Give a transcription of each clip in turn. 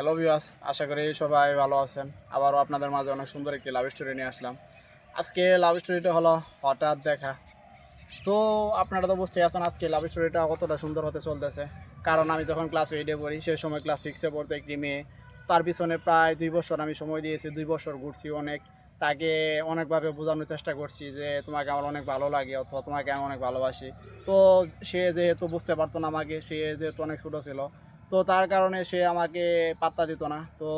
Hello viewers আশা করি সবাই ভালো আছেন। আবারও আপনাদের মাঝে অনেক সুন্দর একটি লাভ স্টোরি নিয়ে আসলাম। আজকে লাভ স্টোরিটা হলো হঠাৎ দেখা। তো আপনারা তো বুঝতে আছেন আজকে লাভ স্টোরিটা কতটা সুন্দর হতে চলতেছে। কারণ আমি যখন ক্লাস এইটে পড়ি সেই সময় ক্লাস সিক্সে পড়তে একটি মেয়ে। তার পিছনে প্রায় দুই বছর আমি সময় দিয়েছি, দুই বছর ঘুরছি অনেক। তাকে অনেকভাবে বোঝানোর চেষ্টা করছি যে, তোমাকে আমার অনেক ভালো লাগে অথবা তোমাকে আমি অনেক ভালোবাসি। তো সে যেহেতু বুঝতে পারতো না আমাকে, সে যেহেতু অনেক ছোটো ছিল তো তার কারণে সে আমাকে পাত্তা দিত না। তো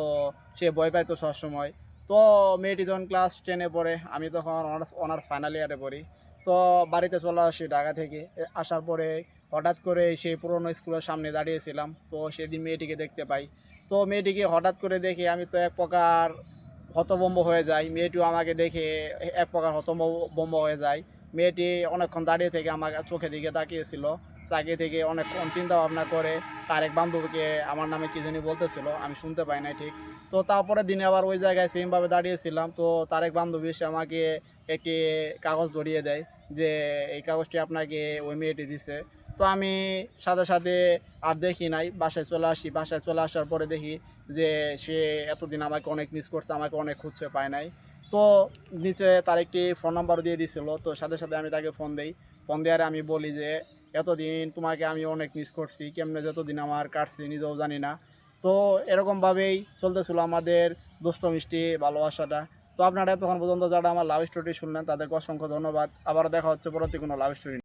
সে ভয় পাইতো সবসময়। তো মেয়েটি যখন ক্লাস টেনে পড়ে, আমি তখন অনার্স অনার্স ফাইনাল ইয়ারে পড়ি। তো বাড়িতে চলে আসি ঢাকা থেকে। আসার পরে হঠাৎ করে সেই পুরনো স্কুলের সামনে দাঁড়িয়েছিলাম। তো সেদিন মেয়েটিকে দেখতে পাই। তো মেয়েটিকে হঠাৎ করে দেখে আমি তো এক প্রকার হতভম্ব হয়ে যাই। মেয়েটিও আমাকে দেখে এক প্রকার হতভম্ব হয়ে যায়। মেয়েটি অনেকক্ষণ দাঁড়িয়ে থেকে আমার চোখে দিকে তাকিয়েছিল। তাকিয়ে থেকে অনেকক্ষণ চিন্তা ভাবনা করে তার এক বান্ধবীকে আমার নামে কি জানি বলতেছিল, আমি শুনতে পাই নাই ঠিক। তো তারপরে দিনে আবার ওই জায়গায় সেমভাবে দাঁড়িয়েছিলাম, তো তার এক বান্ধবী এসে আমাকে একটি কাগজ ধরিয়ে দেয় যে, এই কাগজটি আপনাকে ওই মেয়েটি দিছে। তো আমি সাথে সাথে আর দেখি নাই, বাসায় চলে আসি। বাসায় চলে আসার পরে দেখি যে, সে এতদিন আমাকে অনেক মিস করছে, আমাকে অনেক খুঁজছে পায় নাই। তো নিচে তার একটি ফোন নাম্বার দিয়ে দিছিল, তো সাথে সাথে আমি তাকে ফোন দেই। ফোন দেওয়ারে আমি বলি যে এতদিন তোমাকে আমি অনেক মিস করছি, কেমনে যতদিন আমার কাটছি নিজেও জানি না। তো এরকমভাবেই চলতেছিল আমাদের দুষ্ট মিষ্টি ভালোবাসাটা। তো আপনারা এতক্ষণ পর্যন্ত যারা আমার লাভ স্টোরি শুনলেন, তাদেরকে অসংখ্য ধন্যবাদ। আবার দেখা হচ্ছে পরবর্তী কোনো লাভ স্টোরি